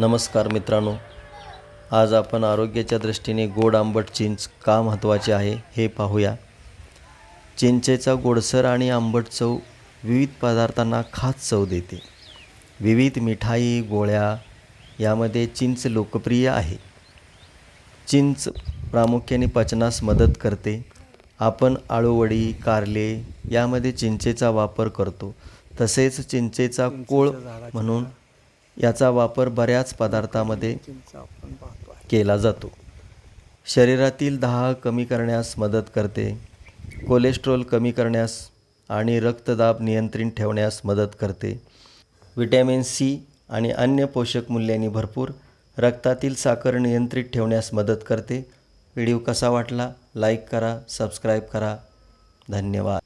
नमस्कार मित्रांनो. आज आपण आरोग्याच्या दृष्टीने गोड आंबट चिंच का महत्त्वाचे आहे हे पाहूया. चिंचेचा गोडसर आणि आंबट चव विविध पदार्थांना खास चव देते. विविध मिठाई गोळ्या यामध्ये चिंच लोकप्रिय आहे. चिंच प्रामुख्याने पचनास मदत करते. आपण आळूवडी कारले यामध्ये चिंचेचा वापर करतो. तसेच चिंचेचा कोळ म्हणून याचा वापर बऱ्याच पदार्थामध्ये केला जातो. शरीरातील दहा कमी करण्यास मदत करते कोलेस्ट्रॉल कमी करण्यास आणि रक्तदाब नियंत्रित ठेवण्यास मदत करते. विटॅमिन सी आणि अन्य पोषक मूल्यांनी भरपूर रक्तातील साखर नियंत्रित ठेवण्यास मदत करते. व्हिडिओ कसा वाटला? लाईक करा सबस्क्राईब करा. धन्यवाद.